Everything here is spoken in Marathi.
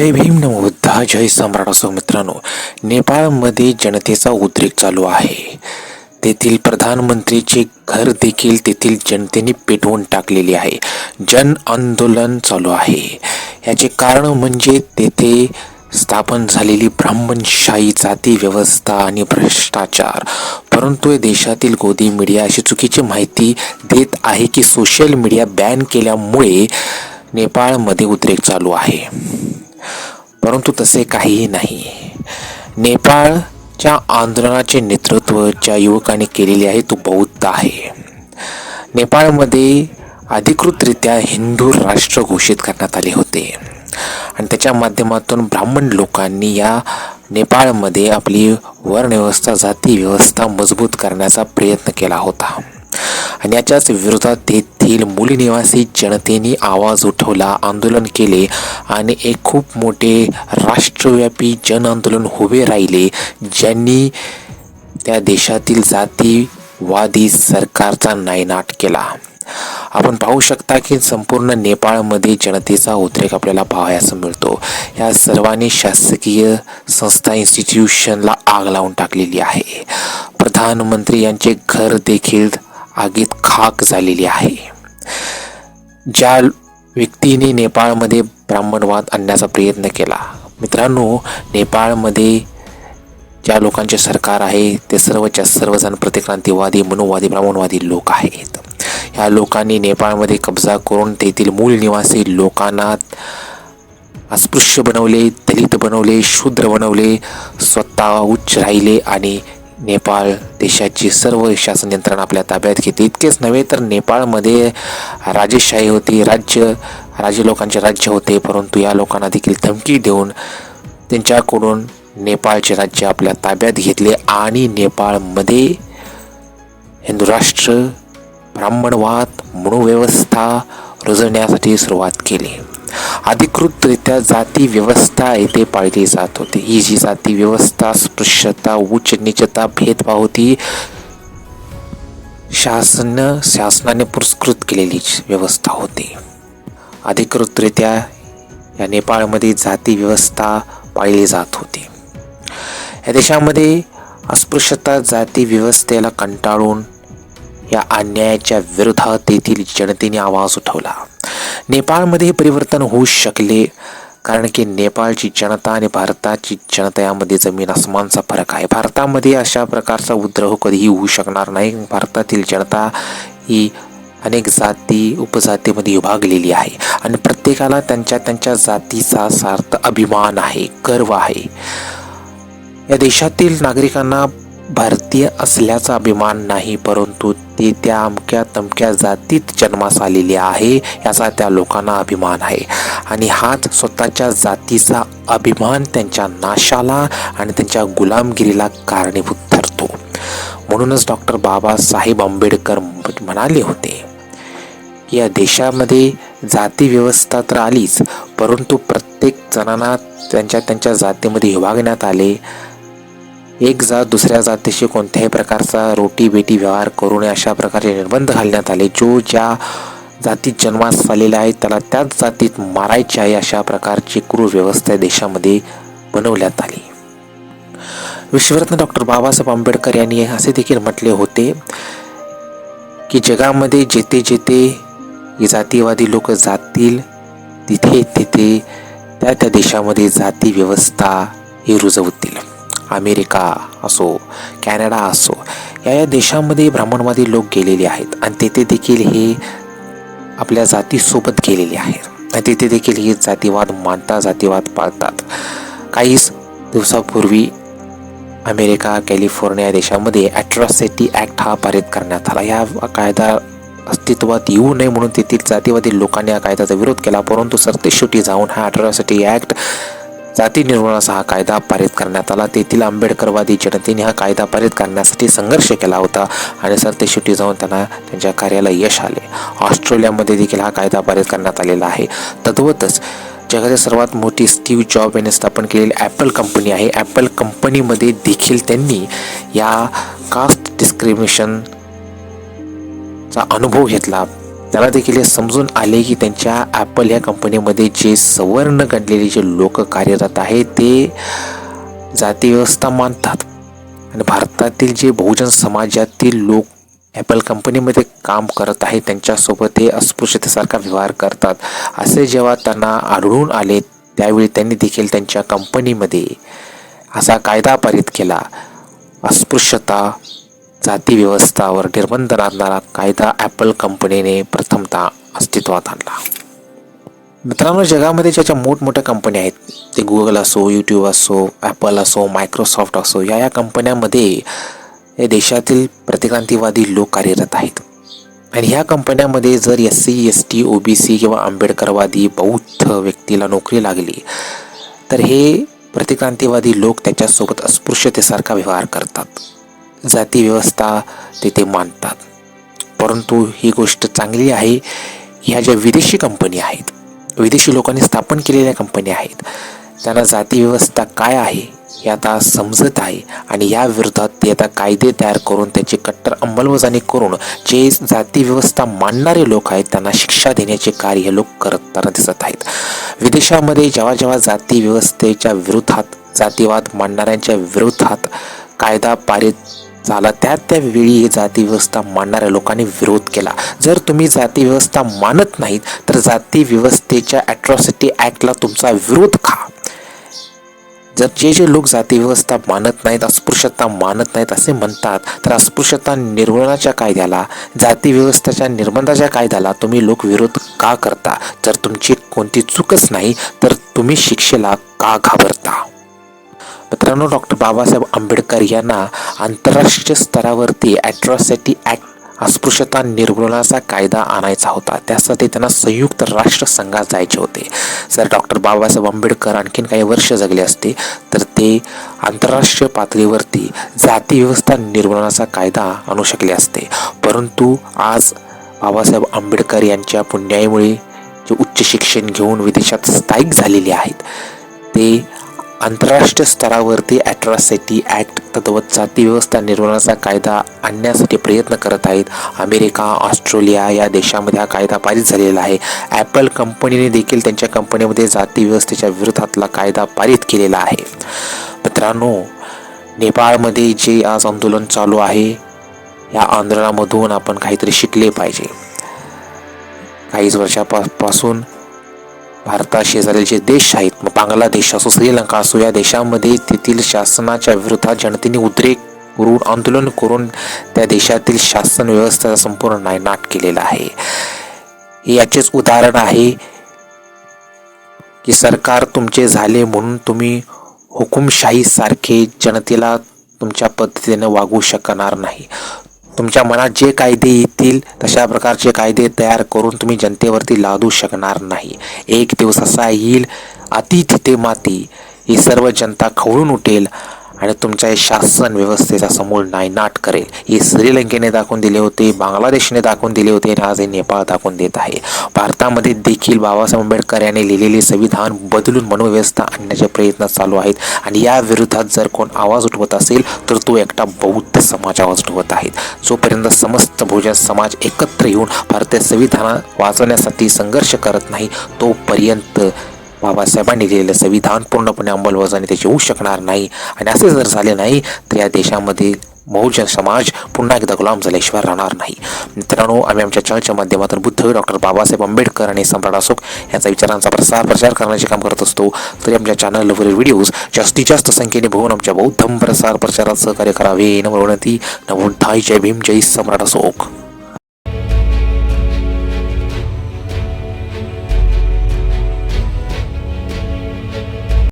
जय भीम नमोद्धा जय सम्राट. असो मित्रांनो नेपाळमध्ये जनतेचा उद्रेक चालू आहे. तेथील प्रधानमंत्रीचे घर देखील तेथील जनतेने पेटवून टाकलेले आहे. जन आंदोलन चालू आहे. याचे कारण म्हणजे तेथे स्थापन झालेली ब्राह्मणशाही जाती व्यवस्था आणि भ्रष्टाचार. परंतु देशातील गोदी मीडिया अशी चुकीची माहिती देत आहे की सोशल मीडिया बॅन केल्यामुळे नेपाळमध्ये उद्रेक चालू आहे. परंतु तसे काहीही नाही. नेपाळच्या आंदोलनाचे नेतृत्व ज्या युवकाने केलेले आहे तो बौद्ध आहे. नेपाळमध्ये अधिकृतरित्या हिंदू राष्ट्र घोषित करण्यात आले होते. आणि त्याच्या माध्यमातून ब्राह्मण लोकांनी या नेपाळमध्ये आपली वर्णव्यवस्था जाती व्यवस्था मजबूत करण्याचा प्रयत्न केला होता. आणि याच्याच विरोधात तेथील मूल निवासी जनतेने आवाज उठवला आंदोलन केले आणि एक खूप मोठे राष्ट्रव्यापी जन आंदोलन उभे राहिले ज्यांनी त्या देशातील जातीवादी सरकारचा नायनाट केला. आपण पाहू शकता की संपूर्ण नेपाळमध्ये जनतेचा उद्रेक आपल्याला पाहायला मिळतो. या सर्वांनी शासकीय संस्था इन्स्टिट्यूशनला आग लावून टाकलेली आहे. प्रधानमंत्री यांचे घर देखील आगीत खाक झालेली आहे. ज्या व्यक्तीने नेपाळमध्ये ब्राह्मणवाद आणण्याचा प्रयत्न केला मित्रांनो नेपाळमध्ये ज्या लोकांचे सरकार आहे ते सर्वच्या सर्वजण प्रतिक्रांतीवादी मनोवादी ब्राह्मणवादी लोक आहेत. ह्या लोकांनी नेपाळमध्ये कब्जा करून तेथील मूळ निवासी लोकांना अस्पृश्य बनवले दलित बनवले शूद्र बनवले स्वतः उच्च राहिले आणि नेपाळ देशाची सर्व शासन यंत्रणा आपल्या ताब्यात घेते. इतकेच नव्हे तर नेपाळमध्ये राजेशाही होती राज्य राजे लोकांचे राज्य होते. परंतु या लोकांना देखील धमकी देऊन त्यांच्याकडून नेपाळचे राज्य आपल्या ताब्यात घेतले आणि नेपाळमध्ये हिंदू राष्ट्र ब्राह्मणवाद मनोव्यवस्था रुजवण्यासाठी सुरुवात केली. अधिकृतरित्या जाती व्यवस्था येथे पाळली जात होती. ही जी जाती व्यवस्था स्पृश्यता उच्च निचता भेदभाव होती शासन शासनाने पुरस्कृत केलेली व्यवस्था होती. अधिकृतरित्या या नेपाळमध्ये जाती व्यवस्था पाळली जात होती. या देशामध्ये अस्पृश्यता जाती व्यवस्थेला कंटाळून या अन्यायाच्या विरोधात तेथील जनतेने आवाज उठवला. नेपाळमध्ये हे परिवर्तन होऊ शकले कारण की नेपाळची जनता आणि भारताची जनता यामध्ये जमीन आसमानचा फरक आहे. भारतामध्ये अशा प्रकारचा उद्रव कधीही होऊ शकणार नाही. भारतातील जनता ही अनेक जाती उपजातीमध्ये विभागलेली आहे आणि प्रत्येकाला त्यांच्या त्यांच्या जातीचा सार्थ अभिमान आहे गर्व आहे. या देशातील नागरिकांना भारतीय असल्याचा अभिमान नाही परंतु ते त्या अमक्या तमक्या जातीत जन्मास आलेली आहे याचा त्या लोकांना अभिमान आहे. आणि हाच स्वतःच्या जातीचा अभिमान त्यांच्या नाशाला आणि त्यांच्या गुलामगिरीला कारणीभूत ठरतो. म्हणूनच डॉक्टर बाबासाहेब आंबेडकर म्हणाले होते या देशामध्ये जाती व्यवस्था तर आलीच परंतु प्रत्येक जणांना त्यांच्या त्यांच्या जातीमध्ये विभागण्यात आले एक जात दुसऱ्या जातीशी कोणत्याही प्रकारचा रोटी बेटी व्यवहार करू नये अशा प्रकारचे निर्बंध घालण्यात आले. जो ज्या जातीत जन्मास आलेला आहे त्याला त्याच जातीत मारायचे आहे अशा प्रकारची क्रूर व्यवस्था देशामध्ये बनवण्यात आली. विश्वरत्न डॉक्टर बाबासाहेब आंबेडकर यांनी असे देखील म्हटले होते की जगामध्ये जेथे जेथे जातीवादी लोक जातील तिथे तिथे त्या त्या देशामध्ये जाती व्यवस्था ही रुजवतील. अमेरिका असो कॅनडा असो या या देशामध्ये ब्राह्मणवादी लोक गेलेले आहेत आणि तेथे देखील हे आपल्या जातीसोबत गेलेले आहेत. आणि तेथे देखील हे जातीवाद मानतात जातीवाद पाळतात. काहीच दिवसापूर्वी अमेरिका कॅलिफोर्निया देशामध्ये ॲट्रॉसिटी ॲक्ट हा पारित करण्यात आला. या कायदा अस्तित्वात येऊ नये म्हणून तेथील जातीवादी लोकांनी या कायद्याचा विरोध केला परंतु सरतेशेवटी जाऊन हा ॲट्रॉसिटी ॲक्ट जाती निर्मूलनाचा हा कायदा पारित करण्यात आला. तेथील आंबेडकरवादी जनतेने हा कायदा पारित करण्यासाठी संघर्ष केला होता आणि शेवटी जाऊन त्यांना त्यांच्या कार्याला यश आले. ऑस्ट्रेलियामध्ये देखील हा कायदा पारित करण्यात आलेला आहे. तद्वतच जगातील सर्वात मोठी स्टीव्ह जॉब याने स्थापन केलेली ॲपल कंपनी आहे. ॲपल कंपनीमध्ये देखील त्यांनी या कास्ट डिस्क्रिमिनेशनचा अनुभव घेतला. त्याला देखील हे समजून आले की त्यांच्या ॲपल या कंपनीमध्ये जे सवर्ण गणलेले जे लोक कार्यरत आहेत ते जाती व्यवस्था मानतात. आणि भारतातील जे बहुजन समाजातील लोक ॲपल कंपनीमध्ये काम करत आहे त्यांच्यासोबत हे अस्पृश्यतेसारखा व्यवहार करतात. असे जेव्हा त्यांना आढळून आले त्यावेळी त्यांनी देखील त्यांच्या कंपनीमध्ये असा कायदा पारित केला. अस्पृश्यता जाती व्यवस्थावर निर्बंध आणणारा कायदा ॲपल कंपनीने प्रथमतः अस्तित्वात आणला. मित्रांनो जगामध्ये ज्याच्या मोठमोठ्या कंपन्या आहेत ते गुगल असो यूट्यूब असो ॲपल असो मायक्रोसॉफ्ट असो या या कंपन्यामध्ये देशातील प्रतिक्रांतीवादी लोक कार्यरत आहेत. आणि ह्या कंपन्यामध्ये जर S C S T O B C किंवा आंबेडकरवादी बौद्ध व्यक्तीला नोकरी लागली तर हे प्रतिक्रांतीवादी लोक त्याच्यासोबत अस्पृश्यतेसारखा व्यवहार करतात. जाती व्यवस्था मानतात. परंतु ही गोष्ट चांगली आहे ह्या ज्या विदेशी कंपनी आहेत विदेशी लोकांनी स्थापन केलेल्या कंपन्या आहेत त्यांना जाती व्यवस्था काय आहे हे आता समजत आहे आणि या विरोधात ते आता कायदे तयार करून त्याची कट्टर अंमलबजावणी करून जे जाती व्यवस्था मानणारे लोक आहेत त्यांना शिक्षा देण्याचे कार्य लोक करताना दिसत आहेत. विदेशामध्ये जेव्हा जेव्हा जाती व्यवस्थेच्या विरोधात जातीवाद मांडणाऱ्यांच्या विरोधात कायदा पारित झाला. त्या त्यावेळी जाती व्यवस्था मानणाऱ्या लोकांनी विरोध केला. जर तुम्ही जाती व्यवस्था मानत नाहीत तर जाती व्यवस्थेच्या ॲट्रॉसिटी ॲक्टला तुमचा विरोध का जर जे जे लोक जाती व्यवस्था मानत नाहीत अस्पृश्यता मानत नाहीत असे म्हणतात तर अस्पृश्यता निर्मूलनाच्या कायद्याला जाती व्यवस्थेच्या निर्बंधाच्या कायद्याला तुम्ही लोक विरोध का करता? जर तुमची कोणती चूकच नाही तर तुम्ही शिक्षेला का घाबरता? मित्रांनो डॉक्टर बाबासाहेब आंबेडकर यांना आंतरराष्ट्रीय स्तरावरती ॲट्रॉसिटी ॲक्ट अस्पृश्यता निर्मूलनाचा कायदा आणायचा होता. त्यासाठी त्यांना संयुक्त राष्ट्र संघात जायचे होते. जर डॉक्टर बाबासाहेब आंबेडकर आणखीन काही वर्ष जगले असते तर ते आंतरराष्ट्रीय पातळीवरती जाती व्यवस्था निर्मूलनाचा कायदा आणू शकले असते. परंतु आज बाबासाहेब आंबेडकर यांच्या पुण्याईमुळे जे उच्च शिक्षण घेऊन विदेशात स्थायिक झालेले आहेत ते आंतरराष्ट्रीय स्तरावरती ॲट्रॉसिटी ॲक्ट तद्वत जाती व्यवस्था निर्माणाचा कायदा आणण्यासाठी प्रयत्न करत आहेत. अमेरिका ऑस्ट्रेलिया या देशामध्ये हा कायदा पारित झालेला आहे. ॲपल कंपनीने देखील त्यांच्या कंपनीमध्ये जाती व्यवस्थेच्या विरोधातला कायदा पारित केलेला आहे. मित्रांनो नेपाळमध्ये जे आज आंदोलन चालू आहे या आंदोलनामधून आपण काहीतरी शिकले पाहिजे. काहीच वर्षापासून भारताशेजारील जे देश आहेत मग बांगलादेश असो श्रीलंका असो या देशामध्ये तेथील शासनाच्या विरोधात जनतेने उद्रेक करून आंदोलन करून त्या देशातील शासन व्यवस्थेचा संपूर्ण नायनाट केलेला आहे. याचेच उदाहरण आहे की सरकार तुमचे झाले म्हणून तुम्ही हुकुमशाही सारखे जनतेला तुमच्या पद्धतीने वागू शकणार नाही. तुमच्या मनात जे कायदे येतील तशा प्रकारचे कायदे तयार करून तुम्ही जनतेवरती लादू शकणार नाही. एक दिवस असा येईल अति तिथे माती ही सर्व जनता खवळून उठेल. आणि तुमच्या शासन व्यवस्थेचा समूळ नायनाट करेल. हे श्रीलंकेने दाखवून दिले होते बांगलादेशने दाखवून दिले होते आणि आज हे नेपाळ दाखवून देत आहे. भारतामध्ये देखील बाबासाहेब आंबेडकर यांनी लिहिलेले संविधान बदलून मनोव्यवस्था आणण्याचे प्रयत्न चालू आहेत. आणि या विरोधात जर कोण आवाज उठवत असेल तर तो एकटा बौद्ध समाज आवाज उठवत आहेत. जोपर्यंत समस्त भोजन समाज एकत्र येऊन भारतीय संविधान वाचवण्यासाठी संघर्ष करत नाही तोपर्यंत बाबासाहेबांनी लिहिलेलं संविधान पूर्णपणे अंमलबजावणी त्याची होऊ शकणार नाही. आणि असे जर झाले नाही तर या देशामध्ये बहुजन समाज पुन्हा एकदा गुलाम झाल्याशिवाय राहणार नाही. मित्रांनो आम्ही आमच्या चॅनलच्या माध्यमातून बुद्ध डॉक्टर बाबासाहेब आंबेडकर आणि सम्राट अशोक यांचा विचारांचा प्रसार प्रचार करण्याचे काम करत असतो. तरी आमच्या चॅनलवरील व्हिडिओज जास्तीत जास्त संख्येने बघून आमच्या बौद्धम प्रसार प्रचारात सहकार्य करावे. नवविनंती नवोंठाई जय भीम जय सम्राट अशोक.